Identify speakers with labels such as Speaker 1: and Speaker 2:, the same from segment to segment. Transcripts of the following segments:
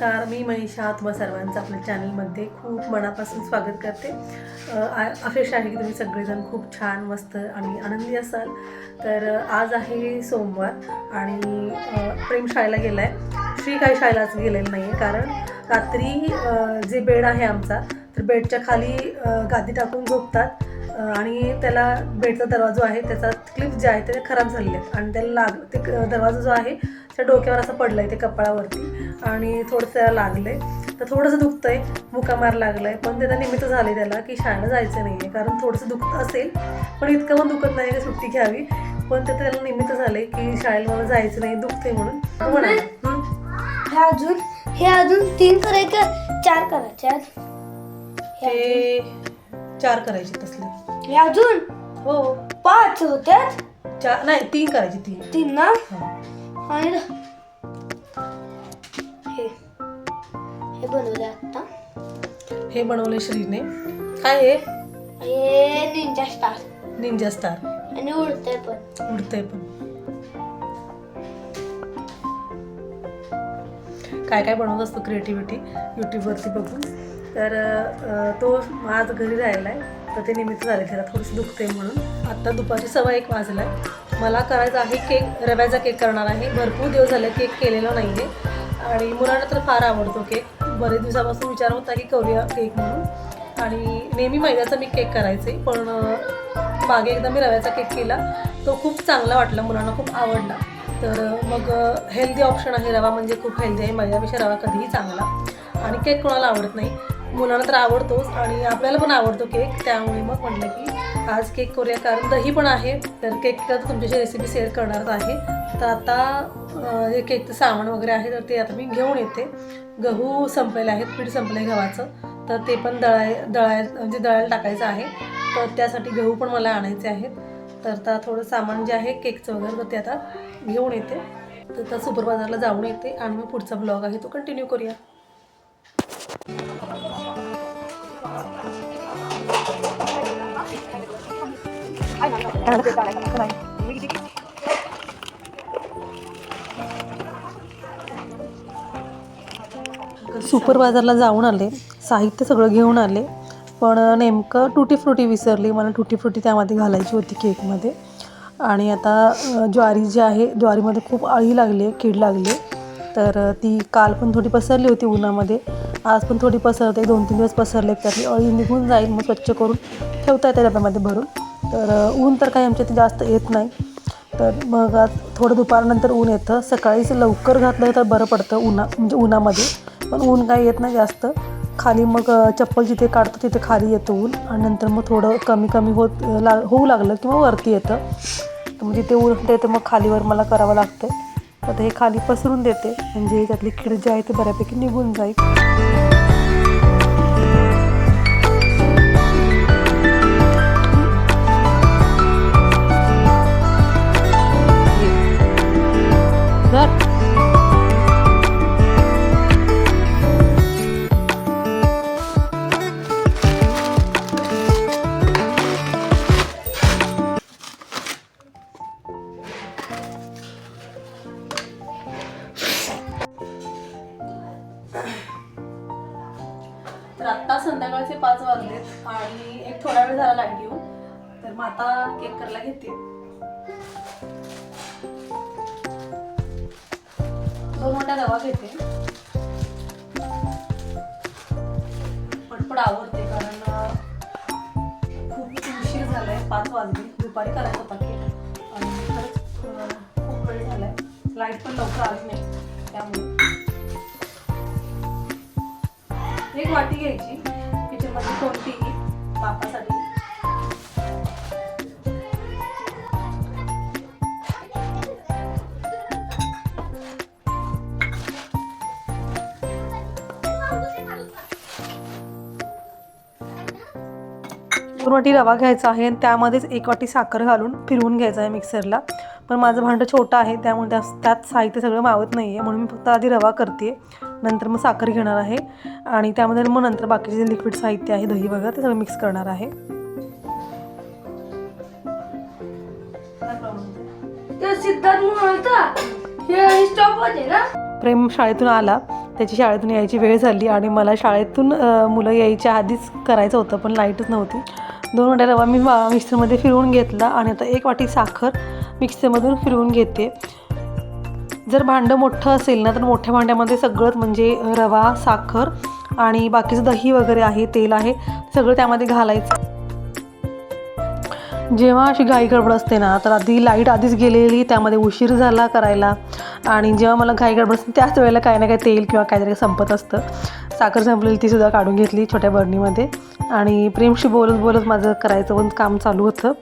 Speaker 1: नमस्कार मी मनीषा तुम्हा सर्वांचं आपल्या चॅनलमध्ये खूप मनापासून स्वागत करते. आ- अपेक्षा आहे की तुम्ही सगळेजण खूप छान मस्त आणि आनंदी असाल. तर आज आहे सोमवार आणि प्रेम शाळेला गेला आहे श्री काही शाळेलाच गेलेलं नाही आहे कारण रात्री जे बेड आहे आमचा तर बेडच्या खाली गादी टाकून झोपतात. आणि त्याला बेडचा दरवाजा आहे त्याचा क्लिप जे आहे ते खराब झालेले आहेत. आणि त्याला लाग ते दरवाजा जो आहे त्या डोक्यावर असं पडलं आहे ते कपाळावरती. आणि थोडंसं त्याला लागलं तर थोडंसं दुखतं आहे मुकामार लागलं आहे पण त्याचा निमित्त झाले त्याला की शाळेला जायचं नाही आहे कारण थोडंसं दुखत असेल पण इतकं पण दुखत नाही की सुट्टी घ्यावी. पण ते त्याला निमित्त झाले की शाळेला मला जायचं नाही दुखते म्हणून. म्हणा हं?
Speaker 2: अजून हे अजून तीन करायचे चार करायचे.
Speaker 1: हे चार करायचे तसले.
Speaker 2: हे अजून?
Speaker 1: हो.
Speaker 2: पाच होते
Speaker 1: चार नाही तीन करायचे तीन.
Speaker 2: तीन ना. आणि बनवले आता.
Speaker 1: हे बनवले श्रीने. काय हे?
Speaker 2: हे निंजा स्टार
Speaker 1: निंजा स्टार
Speaker 2: आणि उडते पण.
Speaker 1: उडतंय पण. काय काय बनवत असतो क्रिएटिव्हिटी यूट्यूबवरती बघून. तर तो आज घरी राहिला आहे तर ते निमित्त झाले त्याला थोडंसं दुखते म्हणून. आत्ता दुपारची सव्वा एक वाजला आहे मला करायचा आहे केक रव्याचा केक करणार आहे. भरपूर दिवस झाले केक केलेला नाही आहे आणि मुलांना तर फार आवडतो केक. बरेच दिवसापासून विचार होता की करूया केक म्हणून. आणि नेहमी मैद्याचा मी केक करायचे पण मागे एकदा मी रव्याचा केक केला. तो खूप चांगला वाटला मुलांना खूप आवडला. तर मग हेल्दी ऑप्शन आहे रवा म्हणजे खूप हेल्दी आहे. मैद्यापेक्षा रवा कधीही चांगला. आणि केक कोणाला आवडत नाही. मुलांना तर आवडतोच आणि आपल्याला पण आवडतो केक. त्यामुळे मग म्हटलं की आज केक करूया कारण दही पण आहे तर केक तर तुमच्याशी रेसिपी शेअर करणार आहे. तर आता जे केकचं सामान वगैरे आहे तर ते आता मी घेऊन येते. गहू संपलेले आहेत पीठ संपलं आहे गव्हाचं. तर ते पण दळाय दळाय म्हणजे दळायला टाकायचं आहे. तर त्यासाठी गहू पण मला आणायचे आहेत. तर आता थोडं सामान जे आहे केकचं वगैरे तर ते आता घेऊन येते. तर आता सुपर बाजारला जाऊन येते आणि मग पुढचा ब्लॉग आहे तो कंटिन्यू करूया. सुपर बाजारला जाऊन आले. साहित्य सगळं घेऊन आले. पण नेमकं टुटी फ्रुटी विसरली. मला टुटी फ्रुटी त्यामध्ये घालायची होती केकमध्ये. आणि आता ज्वारी जी आहे ज्वारीमध्ये खूप अळी लागली आहे कीड लागली तर ती काल पण थोडी पसरली होती उन्हामध्ये. आज पण थोडी पसरते. दोन तीन दिवस पसरले त्यातली अळी निघून जाईल. मग स्वच्छ करून ठेवता येते डब्यामध्ये भरून. तर ऊन तर काही आमच्या इथे जास्त येत नाही. तर मग आज थोडं दुपारनंतर ऊन येतं. सकाळीच लवकर घातलं तर बरं पडतं उन्हा म्हणजे उन्हामध्ये. पण ऊन काही येत नाही जास्त. खाली मग चप्पल जिथे काढतो तिथे खाली येतं ऊन. आणि नंतर मग थोडं कमी कमी होत ला होऊ लागलं किंवा वरती येतं. तर मग जिथे ऊन होते मग खालीवर मला करावं लागतं. तर हे खाली पसरून देते. म्हणजे त्यातली कीड जी आहे ते बऱ्यापैकी निघून जाईल. मग आता केक करायला घेते. दोन मोठा रवा घेते. पटपट आवडते कारण खूप उशीर झालाय. पाच वाजले. दुपारी करायचा होता केक आणि खरंच खूप वेळ झालाय. लाइट पण लवकर आली नाही. त्यामुळे. एक वाटी घ्यायची. किचनमध्ये कोणतीही बापासाठी दोन वाटी रवा घ्यायचा आहे आणि त्यामध्येच एक वाटी साखर घालून फिरवून घ्यायचं आहे मिक्सरला पण माझं भांडं छोटं आहे त्यामुळे त्या त्यात साहित्य सगळं मावत नाही आहे म्हणून मी फक्त आधी रवा करते नंतर मग साखर घेणार आहे. आणि त्यामध्ये मग नंतर बाकीचे जे लिक्विड साहित्य आहे दही वगैरे ते सगळं मिक्स करणार आहे. प्रेम शाळेतून आला. त्याची शाळेतून यायची वेळ झाली आणि मला शाळेतून मुलं यायच्या आधीच करायचं होतं पण लाईटच नव्हती. दोन वाट्या रवा मी मा- मिक्सरमध्ये फिरवून घेतला आणि आता एक वाटी साखर मिक्सरमधून फिरवून घेते. जर भांडं मोठं असेल ना तर मोठ्या भांड्यामध्ये सगळंच म्हणजे रवा साखर आणि बाकीचं दही वगैरे आहे तेल आहे सगळं त्यामध्ये घालायचं. जेव्हा अशी घाई गडबड असते ना तर आधी लाइट आधीच गेलेली त्यामध्ये उशीर झाला करायला. आणि जेव्हा मला घाई गडबड असते त्याच वेळेला काही ना काही तेल किंवा काहीतरी संपत असतं. साखर संपलेली ती सुद्धा काढून घेतली छोट्या बरणीमध्ये. आणि प्रेमशी बोलत बोलत माझं करायचं पण काम चालू होतं.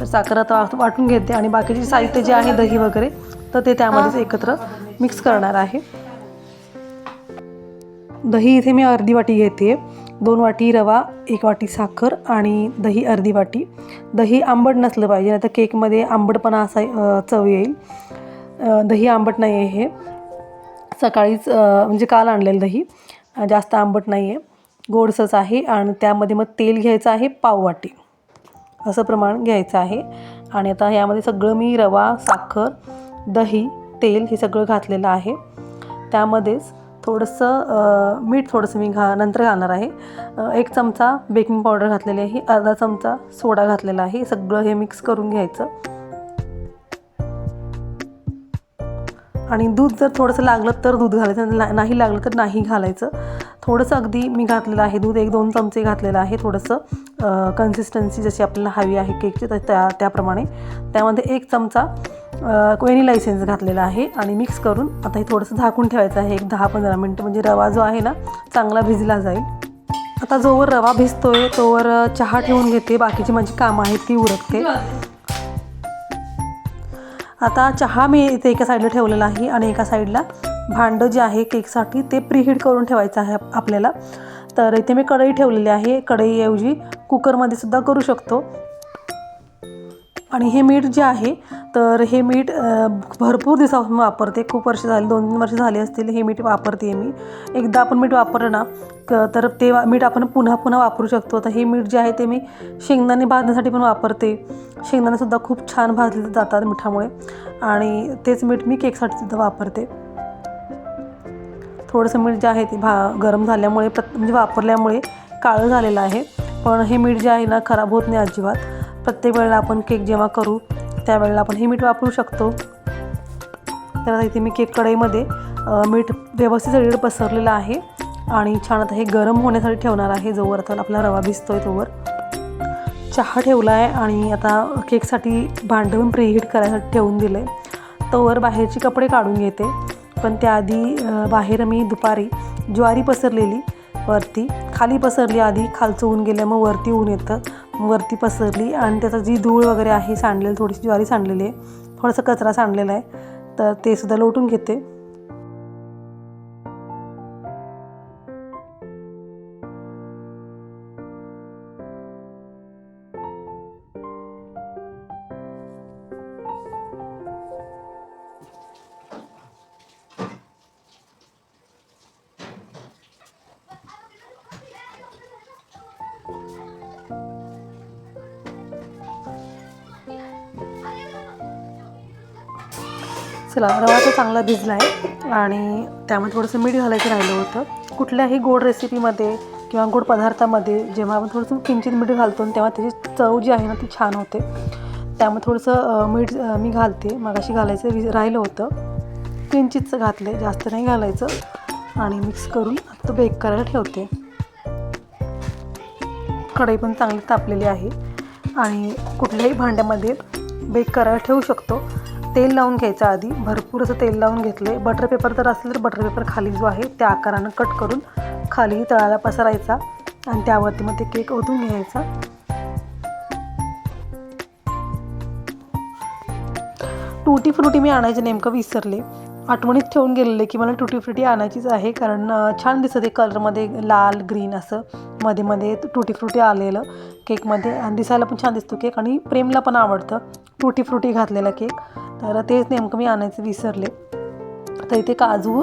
Speaker 1: तर साखर आता वाट- वाटून घेते आणि बाकीचे साहित्य जे आहे दही वगैरे तर ते त्यामध्येच एकत्र मिक्स करणार आहे. दही इथे मी अर्धी वाटी घेते दोन वाटी रवा एक वाटी साखर आणि दही अर्धी वाटी. दही आंबट नसलं पाहिजे नाही तर केकमध्ये आंबटपणा असा चव येईल. दही आंबट नाही आहे हे. सकाळीच म्हणजे काल आणलेलं दही. जास्त आंबट नाही आहे गोडसंच आहे आणि त्यामध्ये मग तेल घ्यायचं आहे पाववाटी. असं प्रमाण घ्यायचं आहे. आणि आता यामध्ये सगळं मी रवा साखर दही तेल हे सगळं घातलेलं आहे. त्यामध्येच थोडंसं मीठ थोडंसं मी घा नंतर घालणार आहे. एक चमचा बेकिंग पावडर घातलेली आहे. अर्धा चमचा सोडा घातलेला आहे. सगळं हे मिक्स करून घ्यायचं. आणि दूध जर थोडंसं लागलं तर दूध घालायचं. नाही लागलं तर नाही घालायचं. थोडंसं अगदी मी घातलेलं आहे दूध एक दोन चमचे घातलेलं आहे थोडंसं. कन्सिस्टन्सी जशी आपल्याला हवी आहे केकची तर त्या त्याप्रमाणे. त्यामध्ये एक चमचा व्हॅनिला इसेन्स घातलेला आहे आणि मिक्स करून आता हे थोडंसं झाकून ठेवायचं आहे. एक दहा पंधरा मिनटं म्हणजे रवा जो आहे ना चांगला भिजला जाईल. आता जोवर रवा भिजतोय तोवर चहा ठेवून घेते. बाकीची माझी कामं आहेत ती उरकते. आता चहा मी इथे एका साईडला ठेवलेला आहे आणि एका साईडला भांडं जे आहे केकसाठी ते प्रीहीट करून ठेवायचं आहे आपल्याला. तर इथे मी कढई ठेवलेली आहे. कढईऐवजी कुकरमध्ये सुद्धा करू शकतो. आणि हे मीठ जे आहे तर हे मीठ भरपूर दिवसापासून वापरते. खूप वर्ष झाली दोन तीन वर्ष झाली असतील हे मीठ वापरते मी. एकदा आपण मीठ वापरलं ना क तर ते वा- मीठ आपण पुन्हा पुन्हा वापरू शकतो. आता हे मीठ जे आहे ते मी शेंगदाणे भाजण्यासाठी पण वापरते. शेंगदाणेसुद्धा खूप छान भाजले जातात मिठामुळे. आणि तेच मीठ मी केकसाठी सुद्धा वापरते. थोडंसं मीठ जे आहे ते भा गरम झाल्यामुळे प्रत म्हणजे वापरल्यामुळे काळं झालेलं आहे. पण हे मीठ जे आहे ना खराब होत नाही अजिबात. प्रत्येक वेळेला आपण केक जेव्हा करू त्यावेळेला आपण हे मीठ वापरू शकतो. तर आता इथे मी केक कढईमध्ये मीठ व्यवस्थित सगळीकडे पसरलेलं आहे आणि छान आता हे गरम होण्यासाठी ठेवणार आहे. जोवर आता आपला रवा भिजतोय तोवर. चहा ठेवला आहे आणि आता केकसाठी भांडवून प्रीहीट करायसाठी ठेवून दिलं आहे तोवर बाहेरचे कपडे काढून घेते. पण त्याआधी बाहेर मी दुपारी ज्वारी पसरलेली वरती खाली पसरली आधी खालचं ऊन गेलं मग वरती ऊन येतं. वरती पसरली आणि त्याचा जी धूळ वगैरे आहे सांडलेली थोडीशी ज्वारी सांडलेली आहे थोडासा कचरा सांडलेला आहे तर ते सुद्धा लोटून घेते. चला रवा तर चांगला भिजला आहे. आणि त्यामध्ये थोडंसं मीठ घालायचं राहिलं होतं. कुठल्याही गोड रेसिपीमध्ये किंवा गोड पदार्थामध्ये जेव्हा आपण थोडंसं किंचित मीठ घालतो तेव्हा त्याची चव जी आहे ना ती छान होते. त्यामुळे थोडंसं मीठ मी घालते. मगाशी घालायचं वि राहिलं होतं. किंचितचं घातलं जास्त नाही घालायचं. आणि मिक्स करून आता बेक करायला ठेवते. कढई पण चांगली तापलेली आहे. आणि कुठल्याही भांड्यामध्ये बेक करायला ठेवू शकतो. तेल लावून घ्यायचं आधी. भरपूर असं तेल लावून घेतले बटर पेपर जर असेल तर बटर पेपर खाली जो आहे त्या आकारानं कट करून खाली तळाला पसरायचा आणि त्यावरती मग ते केक ओतून घ्यायचा. टूटी फ्रुटी मी आणायचे नेमकं विसरले. आठवणीत ठेवून गेलेले की मला टुटी फ्रुटी आणायचीच आहे कारण छान दिसत आहे कलरमध्ये लाल ग्रीन असं. मध्ये मध्ये टुटी फ्रुटी आलेलं केकमध्ये आणि दिसायला पण छान दिसतो केक आणि प्रेमला पण आवडतं. टुटी फ्रुटी घातलेला केक. तर तेच नेमकं मी आणायचं विसरले. तर इथे काजू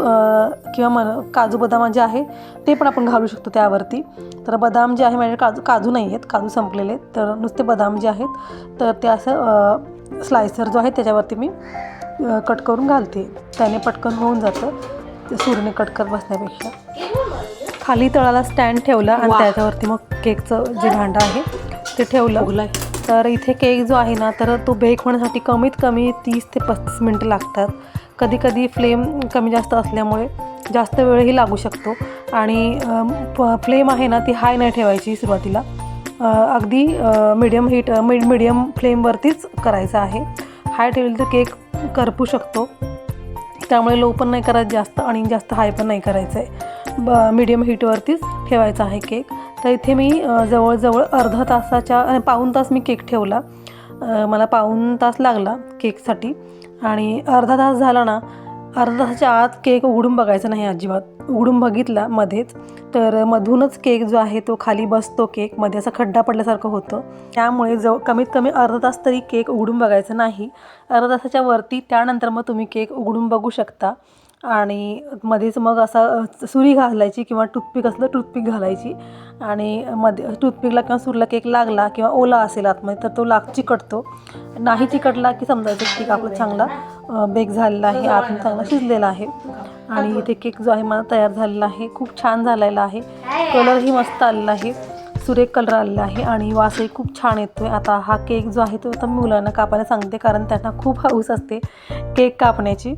Speaker 1: किंवा मन काजू बदाम जे आहे ते पण आपण घालू शकतो त्यावरती. तर बदाम जे आहे माझ्या काजू काजू नाही आहेत काजू संपलेले आहेत. तर नुसते बदाम जे आहेत तर ते असं स्लायसर जो आहे त्याच्यावरती मी कट करून घालते. त्याने पटकन होऊन जातं. ते सुरीने कट करत बसण्यापेक्षा. खाली तळाला स्टँड ठेवलं आणि त्याच्यावरती मग केकचं जे भांडं आहे ते ठेवलं. तर इथे केक जो आहे ना तर तो बेक होण्यासाठी कमीत कमी तीस ते पस्तीस मिनटं लागतात. कधी कधी फ्लेम कमी जास्त असल्यामुळे जास्त वेळही लागू शकतो. आणि फ्लेम आहे ना ती हाय नाही ठेवायची सुरुवातीला. अगदी मीडियम हीट मिड मीडियम फ्लेमवरतीच करायचं आहे. हाय ठेवली तर केक करपू शकतो. त्यामुळे लो पण नाही करायचं जास्त आणि जास्त हाय पण नाही करायचं आहे ब मिडियम हीटवरतीच ठेवायचा आहे केक तर इथे मी जवळजवळ अर्धा तासाच्या आणि पाऊण तास मी केक ठेवला. मला पाऊण तास लागला केकसाठी आणि अर्धा तास झाला ना अर्धा तासाच्या आत केक उघडून बघायचा नाही अजिबात. उघडून बघितला मध्येच. तर मधूनच केक जो आहे तो खाली बसतो केकमध्ये. असा खड्डा पडल्यासारखं होतं. त्यामुळे जव कमीत कमी अर्धा तास तरी केक उघडून बघायचा नाही. अर्धा तासाच्या वरती त्यानंतर मग तुम्ही केक उघडून बघू शकता. आणि मध्येच मग असा सुरी घालायची किंवा टूथपिक असलं टूथपिक घालायची. आणि मध्ये टूथपिकला किंवा सुरीला केक लागला किंवा ओला असेल आतमध्ये तर तो लाग चिकटतो. नाही चिकटला की समजायचं केक आपला चांगला बेक झालेला आहे आतून चांगला शिजलेला आहे. आणि इथे केक जो आहे मला तयार झालेला आहे खूप छान झालेला आहे. कलरही मस्त आलेला आहे. सुरेख कलर आलेला आहे आणि वासही खूप छान येतो आहे आता हा केक जो आहे तो आता मी मुलांना कापायला सांगते कारण त्यांना खूप हौस असते केक कापण्याची.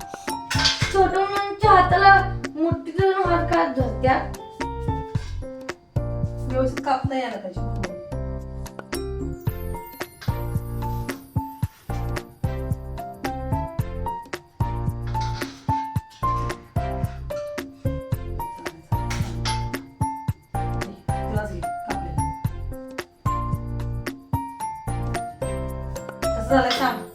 Speaker 2: तिच्या हाताला मोठी धरून हात का धरत्या?
Speaker 1: व्यवस्थित कापता यायला पाहिजे कसं झालंय सांग.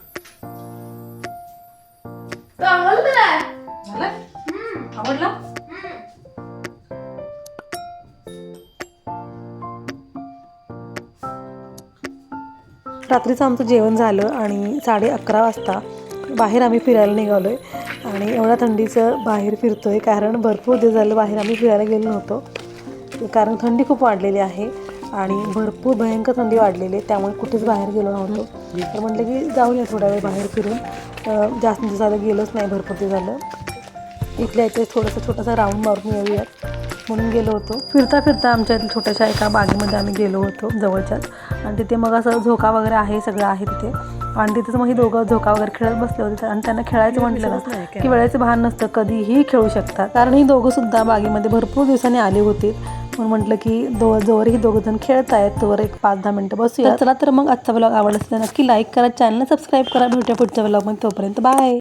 Speaker 1: रात्रीचं आमचं जेवण झालं आणि साडे अकरा वाजता बाहेर आम्ही फिरायला निघालो आहे आणि एवढ्या थंडीचं बाहेर फिरतो आहे कारण भरपूर दिवस झालं बाहेर आम्ही फिरायला गेलो नव्हतो. कारण थंडी खूप वाढलेली आहे आणि भरपूर भयंकर थंडी वाढलेली आहे त्यामुळे कुठेच बाहेर गेलो नव्हतो. तर म्हटलं की जाऊया थोडा वेळ बाहेर फिरून. जास्त दिवस झालं गेलोच नाही भरपूर ते झालं. इथल्या इथे थोडंसं छोटासा राऊंड मारून येऊयात. म्हणून गेलो होतो. फिरता फिरता आमच्या इथे छोट्याशा एका बागेमध्ये आम्ही गेलो होतो जवळच्याच. आणि तिथे मग असं झोका वगैरे आहे सगळं आहे तिथे. आणि तिथेच मग ही दोघं झोका वगैरे खेळत बसले होते. आणि त्यांना खेळायचं म्हटलं ना की वेळेचं भान नसतं कधीही खेळू शकतात. कारण ही दोघं सुद्धा बागेमध्ये भरपूर दिवसांनी आले होते. म्हणून म्हटलं की दो जोवर ही दोघं जण खेळत आहेत तोवर एक पाच दहा मिनटं बसूया चला तर मग आजचा ब्लॉग आवडला असेल तर नक्की लाईक करा चॅनल सबस्क्राईब करा. भेटूया पुढच्या ब्लॉगमध्ये तोपर्यंत बाय